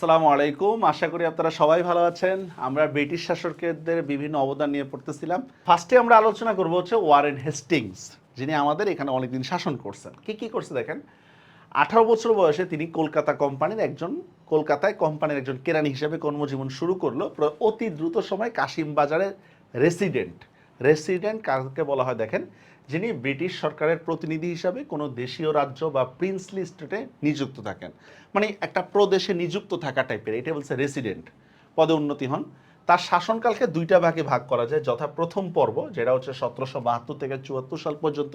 আসসালামু আলাইকুম। আশা করি আপনারা সবাই ভালো আছেন। আমরা ব্রিটিশ শাসকদের বিভিন্ন অবদান নিয়ে পড়তেছিলাম। ফার্স্টে আমরা আলোচনা করব হচ্ছে ওয়ারেন হেস্টিংস যিনি আমাদের এখানে অনেকদিন শাসন করছেন। কি কি করছে দেখেন? আঠারো বছর বয়সে তিনি কলকাতা কোম্পানির একজন, কলকাতায় কোম্পানির একজন কেরানি হিসেবে কর্মজীবন শুরু করল। অতি দ্রুত সময় কাশিম বাজারের রেসিডেন্ট রেসিডেন্ট কাকে বলা হয় দেখেন? যিনি ব্রিটিশ সরকারের প্রতিনিধি হিসাবে কোনো দেশীয় রাজ্য বা প্রিন্সলি স্টেটে নিযুক্ত থাকেন। মানে একটা প্রদেশে নিযুক্ত থাকা টাইপের এটা বলছে রেসিডেন্ট, পদে উন্নতি হন। তার শাসনকালকে দুইটা ভাগে ভাগ করা যায়, যথা প্রথম পর্ব, যেটা হচ্ছে সতেরোশো বাহাত্তর থেকে চুয়াত্তর সাল পর্যন্ত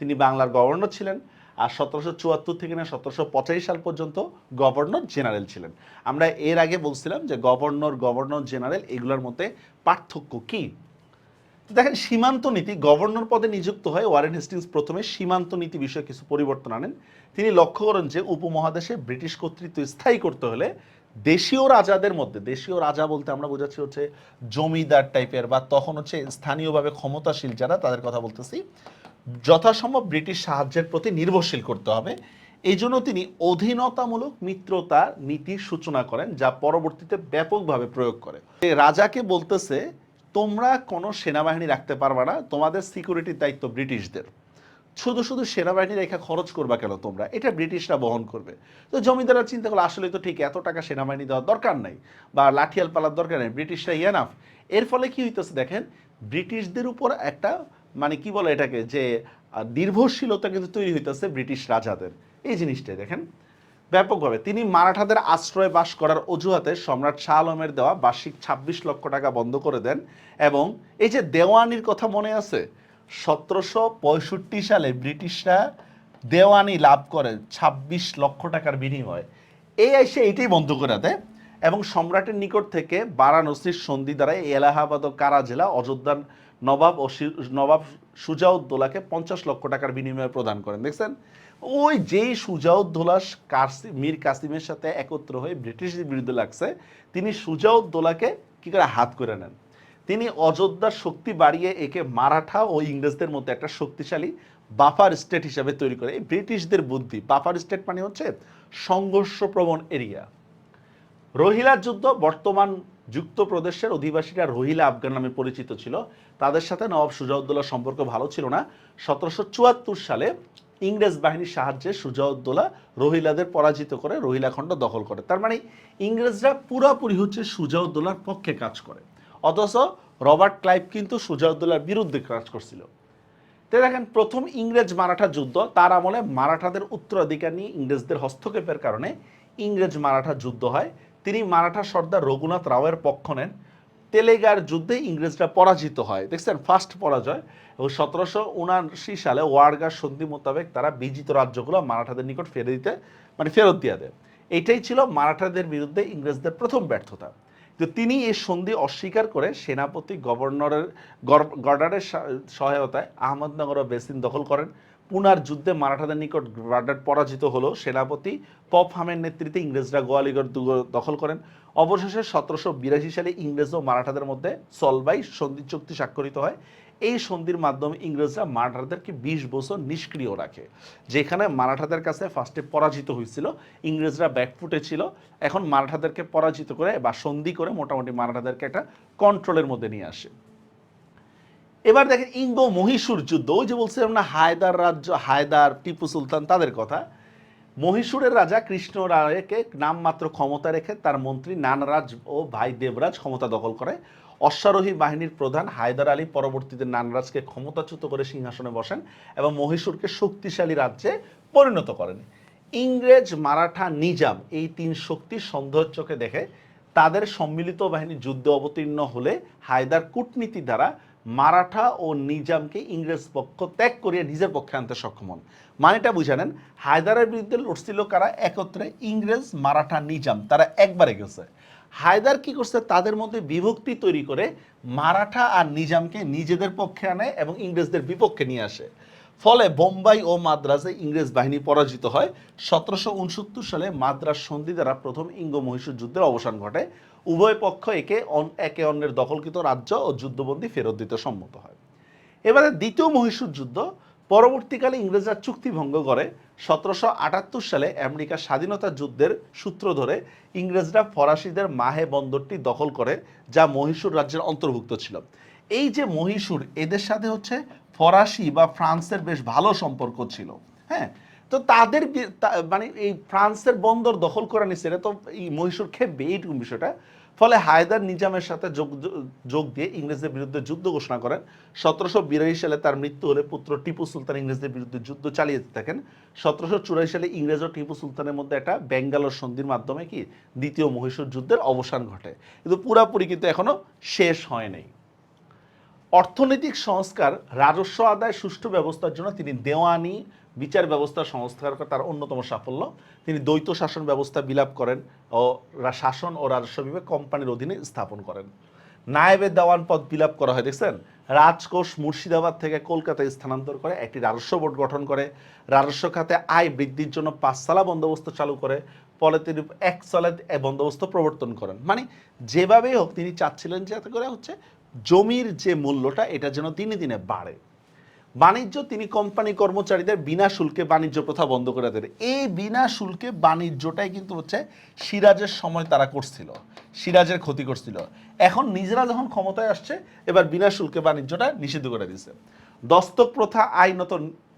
তিনি বাংলার গভর্নর ছিলেন, আর সতেরোশো চুয়াত্তর থেকে না সতেরোশো পঁচাশি সাল পর্যন্ত গভর্নর জেনারেল ছিলেন। আমরা এর আগে বলছিলাম যে গভর্নর গভর্নর জেনারেল, এগুলোর মধ্যে পার্থক্য কী? দেখেন, সীমান্ত নীতি গভর্নর পদে নিযুক্ত হয়ে ওয়ারেন হেস্টিংস প্রথমে সীমান্ত নীতি বিষয়ে কিছু পরিবর্তন আনেন। তিনি লক্ষ্য করেন যে উপমহাদেশে ব্রিটিশ কর্তৃত্ব স্থায়ী করতে হলে দেশীয় রাজাদের মধ্যে, দেশীয় রাজা বলতে আমরা বোঝাচ্ছি হচ্ছে জমিদার টাইপের বা তখন হচ্ছে স্থানীয়ভাবে ক্ষমতাশীল যারা, তাদের কথা বলতেছি, যথাসম্ভব ব্রিটিশ সাহায্যের প্রতি নির্ভরশীল করতে হবে। এই জন্য তিনি অধীনতামূলক মিত্রতা নীতির সূচনা করেন, যা পরবর্তীতে ব্যাপকভাবে প্রয়োগ করে। রাজাকে বলতেছে তোমরা কোনো সেনাবাহিনী রাখতে পারবে না, তোমাদের সিকিউরিটির দায়িত্ব ব্রিটিশদের। শুধু শুধু সেনাবাহিনী রেখা খরচ করবা কেন তোমরা? এটা ব্রিটিশরা বহন করবে। তো জমিদাররা চিন্তা করল, আসলে তো ঠিক, এত টাকা সেনাবাহিনী দেওয়ার দরকার নাই বা লাঠিয়াল পালার দরকার নেই, ব্রিটিশরা ইয়ানাফ এর ফলে কি হইতেছে দেখেন, ব্রিটিশদের উপর একটা মানে কি বলে এটাকে, যে নির্ভরশীলতা কিন্তু তৈরি হইতেছে ব্রিটিশ রাজাদের। এই জিনিসটাই দেখেন। ব্যাপকভাবে। তিনি মারাঠাদের আশ্রয় বাস করার অজুহাতে সম্রাট শাহ আলমের দেওয়া বার্ষিক ছাব্বিশ লক্ষ টাকা বন্ধ করে দেন এবং এই যে দেওয়ানির কথা মনে আছে, সতেরোশো পঁয়ষট্টি সালে ব্রিটিশরা দেওয়ানি লাভ করে ছাব্বিশ লক্ষ টাকার বিনিময়ে। এই এসে এইটাই বন্ধ করে দেয় এবং সম্রাটের নিকট থেকে বারাণসীর সন্ধি দ্বারা এলাহাবাদ ও কারা জেলা অযোধ্যার নবাব ও নবাব সুজাউদ্দোলাকে পঞ্চাশ লক্ষ টাকার বিনিময়ে প্রদান করেন। দেখছেন? ওই যেই সুজাউদ্দোলা কাসি মীর কাসিমের সাথে একত্র হয়ে ব্রিটিশদের বিরুদ্ধে লাগছে, তিনি সুজাউদ্দোলাকে কি করে হাত করে নেন? তিনি অযোধ্যার শক্তি বাড়িয়ে একে মারাঠা ও ইংরেজদের মধ্যে একটা শক্তিশালী বাফার স্টেট হিসাবে তৈরি করে। এই ব্রিটিশদের বুদ্ধি, বাফার স্টেট মানে হচ্ছে সংঘর্ষপ্রবণ এরিয়া। রোহিলা যুদ্ধ বর্তমান যুক্ত প্রদেশের অধিবাসীরা রোহিলা, আফগান নামে পরিচিত ছিল। তাদের সাথে নবাব সুজাউদ্দৌলার সম্পর্ক ভালো ছিল না। সতেরোশো চুয়াত্তর সালে ইংরেজ বাহিনীর সাহায্যে সুজাউদ্দৌলা রোহিলাদের পরাজিত করে রোহিলা খণ্ড দখল করে। তার মানে ইংরেজরা পুরাপুরি হচ্ছে সুজাউদ্দৌলার পক্ষে কাজ করে। অথচ রবার্ট ক্লাইভ কিন্তু সুজাউদ্দৌলার বিরুদ্ধে কাজ করছিল। তো দেখেন, প্রথম ইংরেজ মারাঠা যুদ্ধ, তার আমলে মারাঠাদের উত্তরাধিকার নিয়ে ইংরেজদের হস্তক্ষেপের কারণে ইংরেজ মারাঠা যুদ্ধ হয়। তিনি মারাঠা সর্দার রঘুনাথ রাওয়ের পক্ষ নেন। তেলেগার যুদ্ধে ইংরেজরা পরাজিত হয়। দেখছেন ফার্স্ট পরাজয়। এবং সতেরোশো উনাশি সালে ওয়ার্গার সন্ধি মোতাবেক তারা বিজিত রাজ্যগুলো মারাঠাদের নিকট ফেরত দিতে মানে ফেরত দিয়ে দেয়। এটাই ছিল মারাঠাদের বিরুদ্ধে ইংরেজদের প্রথম ব্যর্থতা। তো তিনি এই সন্ধি অস্বীকার করে সেনাপতি গভর্নরের গর্ডারের সহায়তায় আহমদনগর বেসিন দখল করেন। পুনার যুদ্ধে মারাঠাদের নিকট গর্ডার পরাজিত হলো সেনাপতি পপ হামের নেতৃত্বে ইংরেজরা গোয়ালিগড় দখল করেন। অবশেষে সতেরোশো বিরাশি সালে ইংরেজ ও মারাঠাদের মধ্যে সলবাই সন্ধি চুক্তি স্বাক্ষরিত হয়। এই সন্ধির মাধ্যমে ইংরেজরা মারাঠাদেরকে বিশ বছর নিষ্ক্রিয় রাখে, যেখানে মারাঠাদের কাছে ফার্স্টে পরাজিত হয়েছিল। ইংরেজরা ব্যাকফুটে ছিল। এখন মারাঠাদেরকে পরাজিত করে বা সন্ধি করে মোটামুটি মারাঠাদেরকে একটা কন্ট্রোলের মধ্যে নিয়ে আসে। এবার দেখেন ইঙ্গ মহীশূর যুদ্ধ, ওই যে বলছিলাম না হায়দার রাজ্য, হায়দার টিপু সুলতান, তাদের কথা। মহীশূরের রাজা কৃষ্ণ রায়কে নামমাত্র ক্ষমতা রেখে তার মন্ত্রী নানরাজ ও ভাই দেবরাজ ক্ষমতা দখল করে। অশ্বারোহী বাহিনীর প্রধান হায়দার আলী পরবর্তীতে নানরাজকে ক্ষমতাচ্যুত করে সিংহাসনে বসেন এবং মহীশূরকে শক্তিশালী রাজ্যে পরিণত করেন। ইংরেজ, মারাঠা, নিজাম এই তিন শক্তির সন্দেহের চোখে দেখে তাদের সম্মিলিত বাহিনী যুদ্ধে অবতীর্ণ হলে হায়দার কূটনীতি দ্বারা মারাঠা ও নিজামকে ইংরেজ পক্ষ ত্যাগ করিয়ে নিজের পক্ষে আনতে সক্ষম হন। মানেটা বুঝে নেন হায়দারের বিরুদ্ধে লড়ছিল কারা? একত্রে ইংরেজ, মারাঠা, নিজাম, তারা একবারে গেছে। হায়দার কি করছে? তাদের মধ্যে বিভক্তি তৈরি করে মারাঠা আর নিজামকে নিজেদের পক্ষে আনে এবং ইংরেজদের বিপক্ষে নিয়ে আসে। ফলে বোম্বাই ও মাদ্রাজে ইংরেজ বাহিনী পরাজিত হয়। সতেরোশো উনসত্তর সালে মাদ্রাজ সন্ধি দ্বারা প্রথম ইঙ্গ মহীশূর যুদ্ধের অবসান ঘটে। উভয় পক্ষ একে একে অন্যের দখলকৃত রাজ্য ও যুদ্ধবন্দী ফেরত দিতে সম্মত হয়। এবারে দ্বিতীয় মহীশূর যুদ্ধ পরবর্তীকালে ইংরেজরা চুক্তি ভঙ্গ করে। সতেরোশো আটাত্তর সালে আমেরিকার স্বাধীনতা যুদ্ধের সূত্র ধরে ইংরেজরা ফরাসিদের মাহে বন্দরটি দখল করে, যা মহীশূর রাজ্যের অন্তর্ভুক্ত ছিল। এই যে মহীশূর, এদের সাথে হচ্ছে ফরাসি বা ফ্রান্সের বেশ ভালো সম্পর্ক ছিল। হ্যাঁ? তো তাদের মানে এই ফ্রান্সের বন্দর দখল করে নিচ্ছে এটা তো এই মহীশূর খেপবে, এইটুকু বিষয়টা। ফলে হায়দার নিজামের সাথে যোগ যোগ দিয়ে ইংরেজদের বিরুদ্ধে যুদ্ধ ঘোষণা করেন। সতেরোশো বিরাশি সালে তার মৃত্যু হলে পুত্র টিপু সুলতান ইংরেজদের বিরুদ্ধে যুদ্ধ চালিয়ে যেতে থাকেন। সতেরোশো চুরাশি সালে ইংরেজ ও টিপু সুলতানের মধ্যে একটা বেঙ্গালোর সন্ধির মাধ্যমে কি দ্বিতীয় মহীশূর যুদ্ধের অবসান ঘটে। কিন্তু পুরাপুরি কিন্তু এখনও শেষ হয় নাই। অর্থনৈতিক সংস্কার, রাজস্ব আদায়, সুষ্ঠু ব্যবস্থার জন্য তিনি দেওয়ানি বিচার ব্যবস্থা সংস্কার করে তার অন্যতম সাফল্য। তিনি দ্বৈত শাসন ব্যবস্থা বিলাপ করেন ও শাসন ও রাজস্ব বিভাগ কোম্পানির অধীনে স্থাপন করেন। নায়েবে দেওয়ান পদ বিলাপ করা হয়, দেখছেন? রাজকোষ মুর্শিদাবাদ থেকে কলকাতায় স্থানান্তর করে, একটি রাজস্ব বোর্ড গঠন করে। রাজস্ব খাতে আয় বৃদ্ধির জন্য পাঁচসালা বন্দোবস্ত চালু করে, ফলে তিনি এক সালে বন্দোবস্ত প্রবর্তন করেন। মানে যেভাবেই হোক, তিনি চাচ্ছিলেন যাতে করে হচ্ছে জমির যে মূল্যটা, এটা যেন দিনে দিনে বাড়ে। বাণিজ্য, তিনি কোম্পানি কর্মচারীদের বিনা শুল্কে বাণিজ্য প্রথা বন্ধ করে দেন। এই বিনা শুল্কে বাণিজ্যটাই কিন্তু হচ্ছে সিরাজের সময় তারা করছিল, সিরাজের ক্ষতি করছিল। এখন নিজেরা যখন ক্ষমতায় আসছে, এবার বিনা শুল্কে বাণিজ্যটা নিষিদ্ধ করে দিয়েছে। দস্তক প্রথা আইনত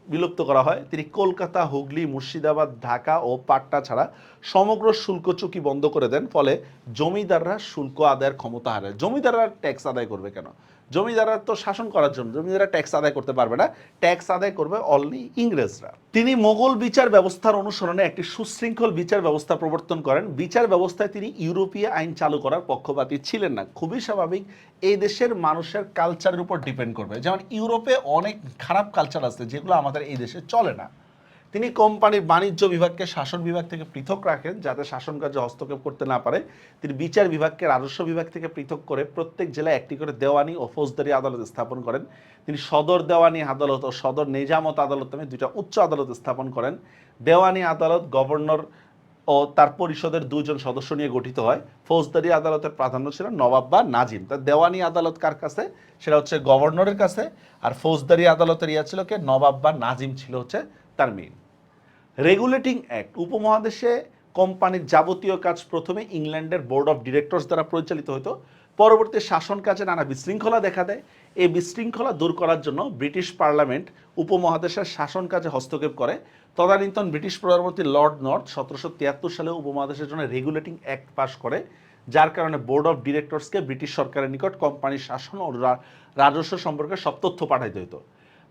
বিলুপ্ত করা হয়। তিনি কলকাতা, হুগলি, মুর্শিদাবাদ, ঢাকা ও পাটনা ছাড়া সমগ্র শুল্ক চুকি বন্ধ করে দেন। ফলে জমিদাররা শুল্ক আদায়ের ক্ষমতা হারায়। জমিদাররা ট্যাক্স আদায় করবে কেন? জমিদাররা তো শাসন করার জন্য, জমিদাররা ট্যাক্স আদায় করতে পারবে না। ট্যাক্স আদায় করবে অনলি ইংরেজরা। তিনি মোগল বিচার ব্যবস্থার অনুসরণে একটি সুশৃঙ্খল বিচার ব্যবস্থা প্রবর্তন করেন। বিচার ব্যবস্থায় তিনি ইউরোপীয় আইন চালু করার পক্ষপাতী ছিলেন না। খুবই স্বাভাবিক, এই দেশের মানুষের কালচারের উপর ডিপেন্ড করবে। যেমন ইউরোপে অনেক খারাপ কালচার আছে, যেগুলো আমাদের এই দেশে চলে না। তিনি কোম্পানির বাণিজ্য বিভাগকে শাসন বিভাগ থেকে পৃথক রাখেন যাতে শাসন কার্যে হস্তক্ষেপ করতে না পারে। তিনি বিচার বিভাগকে রাজস্ব বিভাগ থেকে পৃথক করে প্রত্যেক জেলায় একটি করে দেওয়ানি ও ফৌজদারি আদালত স্থাপন করেন। তিনি সদর দেওয়ানি আদালত ও সদর নিজামত আদালত নামে দুইটা উচ্চ আদালত স্থাপন করেন। দেওয়ানি আদালত, গভর্নর ও তার পরিষদের দুজন সদস্য নিয়ে গঠিত হয়। ফৌজদারি আদালতের প্রাধান্য ছিল নবাব বা নাজিম। তা দেওয়ানি আদালত কার কাছে? সেটা হচ্ছে গভর্নরের কাছে। আর ফৌজদারি আদালতের ইয়া ছিল কে? নবাব বা নাজিম ছিল হচ্ছে তার মেইন রেগুলেটিং অ্যাক্ট উপমহাদেশে কোম্পানির যাবতীয় কাজ প্রথমে ইংল্যান্ডের বোর্ড অফ ডিরেক্টরস দ্বারা পরিচালিত হতো পরবর্তী শাসন কাজে নানা বিশৃঙ্খলা দেখা দেয়। এই বিশৃঙ্খলা দূর করার জন্য ব্রিটিশ পার্লামেন্ট উপমহাদেশের শাসন কাজে হস্তক্ষেপ করে। তদানীন্তন ব্রিটিশ প্রধানমন্ত্রী লর্ড নর্থ সতেরোশো তিয়াত্তর সালে উপমহাদেশের জন্য রেগুলেটিং অ্যাক্ট পাশ করে, যার কারণে বোর্ড অফ ডিরেক্টরসকে ব্রিটিশ সরকারের নিকট কোম্পানির শাসন ও রাজস্ব সম্পর্কে সব তথ্য পাঠাইতে হতো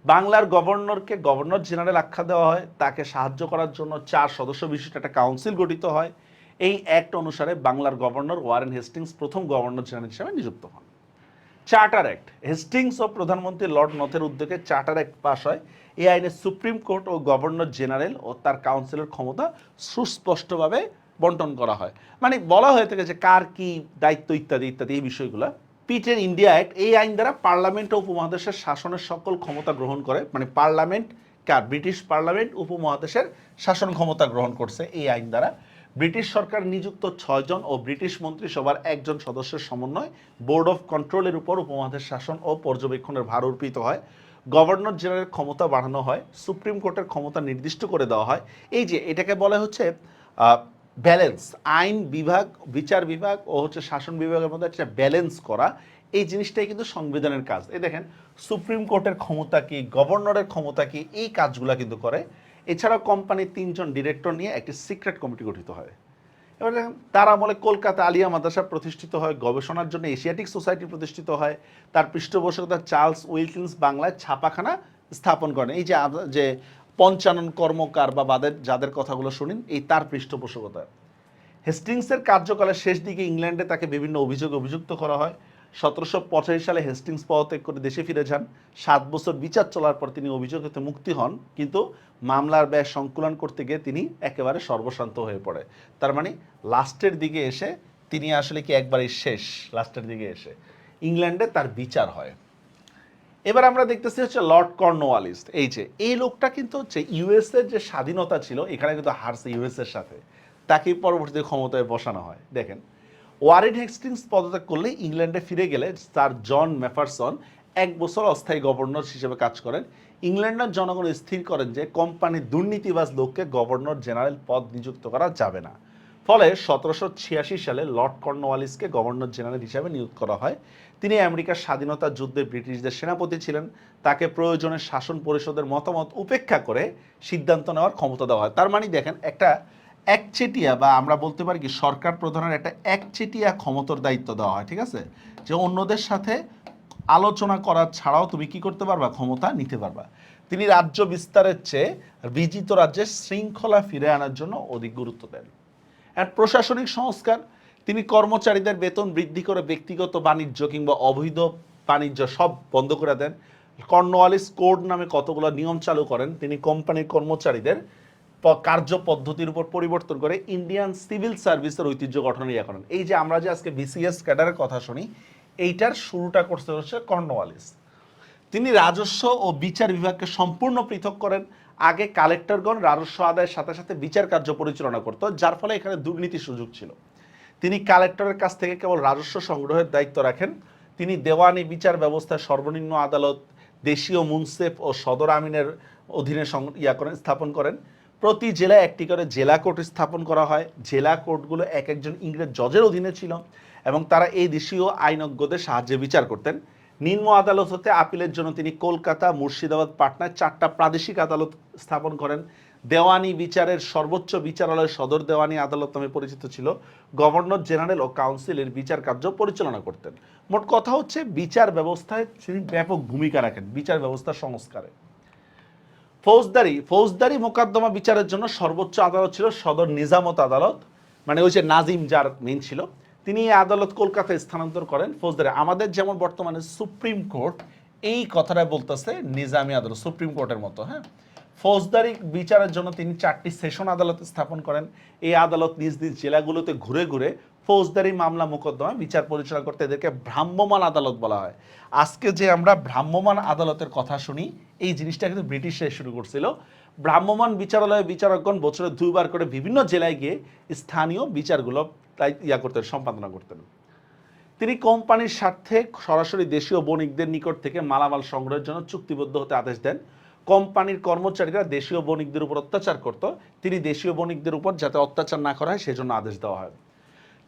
বাংলার গভর্নরকে গভর্নর জেনারেল আখ্যা দেওয়া হয়, তাকে সাহায্য করার জন্য চার সদস্য বিশিষ্ট একটা কাউন্সিল গঠিত হয়। এই অ্যাক্ট অনুসারে বাংলার গভর্নর ওয়ারেন হেস্টিংস প্রথম গভর্নর জেনারেল হিসেবে নিযুক্ত হন। চার্টার অ্যাক্ট হেস্টিংস ও প্রধানমন্ত্রী লর্ড নথের উদ্যোগে চার্টার অ্যাক্ট পাশ হয়। এই আইনে সুপ্রিম কোর্ট ও গভর্নর জেনারেল ও তার কাউন্সিলের ক্ষমতা সুস্পষ্টভাবে বন্টন করা হয়। মানে বলা হয়ে থাকে যে কার কি দায়িত্ব ইত্যাদি ইত্যাদি এই বিষয়গুলো। পিটের ইন্ডিয়া অ্যাক্ট, এই আইন দ্বারা পার্লামেন্ট ও উপমহাদেশের শাসনের সকল ক্ষমতা গ্রহণ করে মানে পার্লামেন্ট কার, ব্রিটিশ পার্লামেন্ট উপমহাদেশের শাসন ক্ষমতা গ্রহণ করছে এই আইন দ্বারা। ব্রিটিশ সরকার নিযুক্ত ছয়জন ও ব্রিটিশ মন্ত্রিসভার একজন সদস্যের সমন্বয় বোর্ড অফ কন্ট্রোলের উপর উপমহাদেশ শাসন ও পর্যবেক্ষণের ভার অর্পিত হয়। গভর্নর জেনারেল ক্ষমতা বাড়ানো হয়, সুপ্রিম কোর্টের ক্ষমতা নির্দিষ্ট করে দেওয়া হয়। এই যে এটাকে বলা হচ্ছে ব্যালেন্স আইন বিভাগ, বিচার বিভাগ ও হচ্ছে শাসন বিভাগের মধ্যে একটা ব্যালেন্স করা, এই জিনিসটাই কিন্তু সংবিধানের কাজ। এই দেখেন, সুপ্রিম কোর্টের ক্ষমতা কি, গভর্নরের ক্ষমতা কি, এই কাজগুলো কিন্তু করে। এছাড়াও কোম্পানির তিনজন ডিরেক্টর নিয়ে একটি সিক্রেট কমিটি গঠিত হয়। এবার দেখেন, তার আমলে কলকাতা আলিয়া মাদ্রাসা প্রতিষ্ঠিত হয়, গবেষণার জন্য এশিয়াটিক সোসাইটি প্রতিষ্ঠিত হয়, তার পৃষ্ঠপোষকতা চার্লস উইলকিন্স বাংলায় ছাপাখানা স্থাপন করেন। এই যে যে পঞ্চানন কর্মকার বা বাদের যাদের কথাগুলো শুনিন, এই তার পৃষ্ঠপোষকতা হেস্টিংসের কার্যকালের শেষ দিকে ইংল্যান্ডে তাকে বিভিন্ন অভিযোগে অভিযুক্ত করা হয়। সতেরোশো পঁচাশি সালে হেস্টিংস পদত্যাগ করে দেশে ফিরে যান। সাত বছর বিচার চলার পর তিনি অভিযোগ হতে মুক্তি হন, কিন্তু মামলার ব্যয় সংকুলন করতে গিয়ে তিনি একেবারে সর্বশান্ত হয়ে পড়ে। তার মানে লাস্টের দিকে এসে তিনি আসলে কি একবারই শেষ, লাস্টের দিকে এসে। ইংল্যান্ডে তার বিচার হয়। এবার আমরা দেখতেছি হচ্ছে লর্ড কর্নওয়ালিস এই যে, এই লোকটা কিন্তু হচ্ছে ইউএস এর যে স্বাধীনতা ছিল, এখানে কিন্তু হারছে ইউএস এর সাথে। তাকে পরবর্তীতে ক্ষমতায় বসানো হয়। দেখেন, ওয়ারেন হেস্টিংস পদত্যাগ করলে ইংল্যান্ডে ফিরে গেলে স্যার জন ম্যাফারসন এক বছর অস্থায়ী গভর্নর হিসেবে কাজ করেন। ইংল্যান্ডের জনগণ স্থির করেন যে, কোম্পানির দুর্নীতিবাজ লোককে গভর্নর জেনারেল পদ নিযুক্ত করা যাবে না। ফলে সতেরোশো ছিয়াশি সালে লর্ড কর্নওয়ালিসকে গভর্নর জেনারেল হিসাবে নিয়োগ করা হয়। তিনি আমেরিকার স্বাধীনতা যুদ্ধে ব্রিটিশদের সেনাপতি ছিলেন। তাকে প্রয়োজনে শাসন পরিষদের মতামত উপেক্ষা করে সিদ্ধান্ত নেওয়ার ক্ষমতা দেওয়া হয়। তার মানে দেখেন, একটা একচেটিয়া বা আমরা বলতে পারি কি, সরকার প্রধানের একটা একচেটিয়া ক্ষমতার দায়িত্ব দেওয়া হয়, ঠিক আছে? যে অন্যদের সাথে আলোচনা করা ছাড়াও তুমি কি করতে পারবা? ক্ষমতা নিতে পারবা। তিনি রাজ্য বিস্তারের চেয়ে বিজিত রাজ্যের শৃঙ্খলা ফিরে আনার জন্য অধিক গুরুত্ব দেন। আর প্রশাসনিক সংস্কার, তিনি কর্মচারীদের বেতন বৃদ্ধি করে ব্যক্তিগত বাণিজ্য কিংবা অবৈধ বাণিজ্য সব বন্ধ করে দেন। কর্নওয়ালিস কোড নামে কতগুলো নিয়ম চালু করেন, তিনি কোম্পানির কর্মচারীদের কার্য পদ্ধতির উপর পরিবর্তন করে ইন্ডিয়ান সিভিল সার্ভিসের ঐতিহ্য গঠন ইয়া করেন। এই যে আমরা যে আজকে বিসিএস ক্যাডারের কথা শুনি, এইটার শুরুটা করতে হচ্ছে কর্নওয়ালিস। তিনি রাজস্ব ও বিচার বিভাগকে সম্পূর্ণ পৃথক করেন। আগে কালেক্টরগণ রাজস্ব আদায়ের সাথে সাথে বিচার কার্য পরিচালনা করতো, যার ফলে এখানে দুর্নীতির সুযোগ ছিল। তিনি কালেক্টরের কাছ থেকে কেবল রাজস্ব সংগ্রহের দায়িত্ব রাখেন। তিনি দেওয়ানি বিচার ব্যবস্থার সর্বনিম্ন আদালত, দেশীয় মুনসেফ ও সদর আমিনের অধীনে ইয়া করেন, স্থাপন করেন। প্রতি জেলায় একটি করে জেলা কোর্ট স্থাপন করা হয়। জেলা কোর্টগুলো এক একজন ইংরেজ জজের অধীনে ছিল এবং তারা এই দেশীয় আইনজ্ঞদের সাহায্যে বিচার করতেন। নিম্ন আদালত হতে আপিলের জন্য তিনি কলকাতা, মুর্শিদাবাদ, পাটনায় চারটা প্রাদেশিক আদালত স্থাপন করেন। দেওয়ানি বিচারের সর্বোচ্চ বিচারালয় সদর দেওয়ানি আদালত নামে পরিচিত ছিল। গভর্নর জেনারেল ও কাউন্সিলের বিচার কার্য পরিচালনা করতেন। মোট কথা হচ্ছে, বিচার ব্যবস্থায় তিনি ব্যাপক ভূমিকা রাখেন, বিচার ব্যবস্থা সংস্কারে। ফৌজদারি ফৌজদারি মোকদ্দমা বিচারের জন্য সর্বোচ্চ আদালত ছিল সদর নিজামত আদালত মানে ওই যে নাজিম যার মেন ছিল। তিনি আদালত কলকাতায় স্থানান্তর করেন। ফৌজদারি। আমাদের যেমন বর্তমানে সুপ্রিম কোর্ট, এই কথাটা বলতেছে নিজামী আদালত, সুপ্রিম কোর্টের মতো হ্যাঁ? ফৌজদারি বিচারের জন্য তিনি চারটি সেশন আদালত স্থাপন করেন। এই আদালত নিজ নিজ জেলাগুলোতে ঘুরে ঘুরে ফৌজদারি মামলা মোকদ্দমা বিচার পরিচালনা করতে এদেরকে ভ্রাম্যমাণ আদালত বলা হয়। আজকে যে আমরা ভ্রাম্যমাণ আদালতের কথা শুনি, এই জিনিসটা কিন্তু ব্রিটিশরাই শুরু করছিল। ভ্রাম্যমান বিচারালয়ে বিচারকগণ বছরে দুইবার করে বিভিন্ন জেলায় গিয়ে স্থানীয় বিচারগুলো তাই ইয়া করতেন সম্পাদনা করতেন তিনি কোম্পানির স্বার্থে সরাসরি দেশীয় বণিকদের নিকট থেকে মালামাল সংগ্রহের জন্য চুক্তিবদ্ধ হতে আদেশ দেন। কোম্পানির কর্মচারীরা দেশীয় বণিকদের উপর অত্যাচার করত, তিনি দেশীয় বণিকদের উপর যাতে অত্যাচার না করা হয় সেজন্য আদেশ দেওয়া হয়।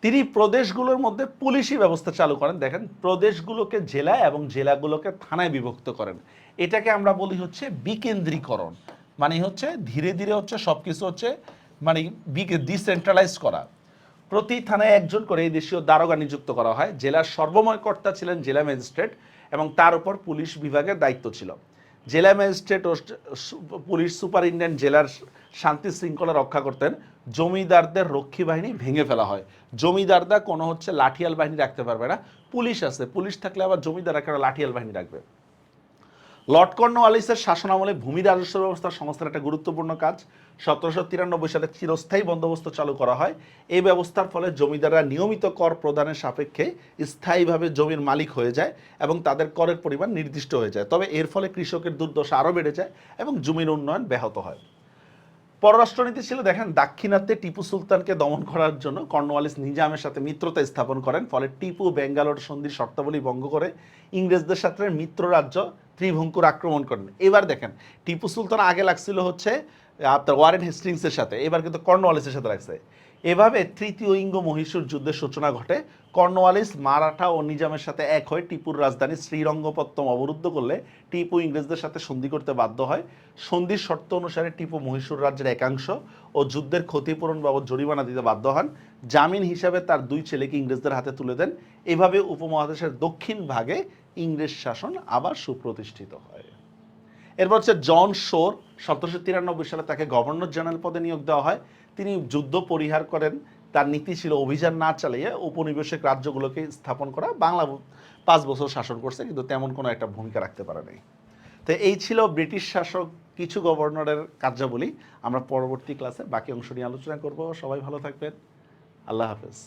তিনি প্রদেশগুলোর মধ্যে পুলিশি ব্যবস্থা চালু করেন। দেখেন, প্রদেশগুলোকে জেলা এবং জেলাগুলোকে থানায় বিভক্ত করেন। এটাকে আমরা বলি হচ্ছে বিকেন্দ্রীকরণ। মানে হচ্ছে ধীরে ধীরে হচ্ছে সব কিছু হচ্ছে মানে ডিসেন্ট্রালাইজ করা। প্রতি থানায় একজন করে এই দেশীয় দারোগা নিযুক্ত করা হয়। জেলার সর্বময় কর্তা ছিলেন জেলা ম্যাজিস্ট্রেট এবং তার উপর পুলিশ বিভাগের দায়িত্ব ছিল। জেলা ম্যাজিস্ট্রেট ও পুলিশ সুপারিনটেন্ডেন্ট জেলার শান্তি শৃঙ্খলা রক্ষা করতেন। জমিদারদের রক্ষী বাহিনী ভেঙে ফেলা হয়। জমিদাররা কোনো হচ্ছে লাঠিয়াল বাহিনী রাখতে পারবে না। পুলিশ আছে। পুলিশ থাকলে আবার জমিদার কেন লাঠিয়াল বাহিনী রাখবে? লর্ড কর্নওয়ালিসের শাসনামলে ভূমি রাজস্ব ব্যবস্থা সংস্থার একটা গুরুত্বপূর্ণ কাজ। সতেরোশো তিরানব্বই সালে চিরস্থায়ী বন্দোবস্ত চালু করা হয়। এই ব্যবস্থার ফলে জমিদাররা নিয়মিত কর প্রদানের সাপেক্ষে স্থায়ীভাবে জমির মালিক হয়ে যায় এবং তাদের করের পরিমাণ নির্দিষ্ট হয়ে যায়। তবে এর ফলে কৃষকের দুর্দশা আরও বেড়ে যায় এবং জমির উন্নয়ন ব্যাহত হয়। পররাষ্ট্রনীতি ছিল, দেখেন, দাক্ষিণাত্যে টিপু সুলতানকে দমন করার জন্য কর্নওয়ালিস নিজামের সাথে মিত্রতা স্থাপন করেন। ফলে টিপু বেঙ্গালোর সন্ধির শর্তাবলী ভঙ্গ করে ইংরেজদের সাথে মিত্র রাজ্য ত্রিভঙ্কুর আক্রমণ করেন। এবার দেখেন, টিপু সুলতান আগে লাগছিল হচ্ছে আপনার ওয়ারেন হেস্টিংসের সাথে, এবার কিন্তু কর্নওয়ালিসের সাথে লাগছে। এভাবে তৃতীয় ইঙ্গ মহীশূর যুদ্ধের সূচনা ঘটে। কর্নওয়ালিস মারাঠা ও নিজামের সাথে এক হয়ে টিপুর রাজধানী শ্রীরঙ্গপত্তম অবরুদ্ধ করলে টিপু ইংরেজদের সাথে সন্ধি করতে বাধ্য হয়। সন্ধির শর্ত অনুসারে টিপু মহীশূর রাজ্যের একাংশ ও যুদ্ধের ক্ষতিপূরণ বাবদ জরিমানা দিতে বাধ্য হন। জামিন হিসাবে তার দুই ছেলেকে ইংরেজদের হাতে তুলে দেন। এভাবে উপমহাদেশের দক্ষিণ ভাগে ইংরেজ শাসন আবার সুপ্রতিষ্ঠিত হয়। এরপর হচ্ছে জন শোর, সতেরোশো তিরানব্বই সালে তাকে গভর্নর জেনারেল পদে নিয়োগ দেওয়া হয়। তিনি যুদ্ধ পরিহার করেন, তার নীতি ছিল অভিযান না চালিয়ে উপনিবেশিক রাজ্যগুলোকে স্থাপন করা। বাংলা পাঁচ বছর শাসন করছে, কিন্তু তেমন কোনো একটা ভূমিকা রাখতে পারে নাই। তো এই ছিল ব্রিটিশ শাসক, কিছু গভর্নরের কার্যাবলী। আমরা পরবর্তী ক্লাসে বাকি অংশ নিয়ে আলোচনা করব। সবাই ভালো থাকবেন। আল্লাহ হাফেজ।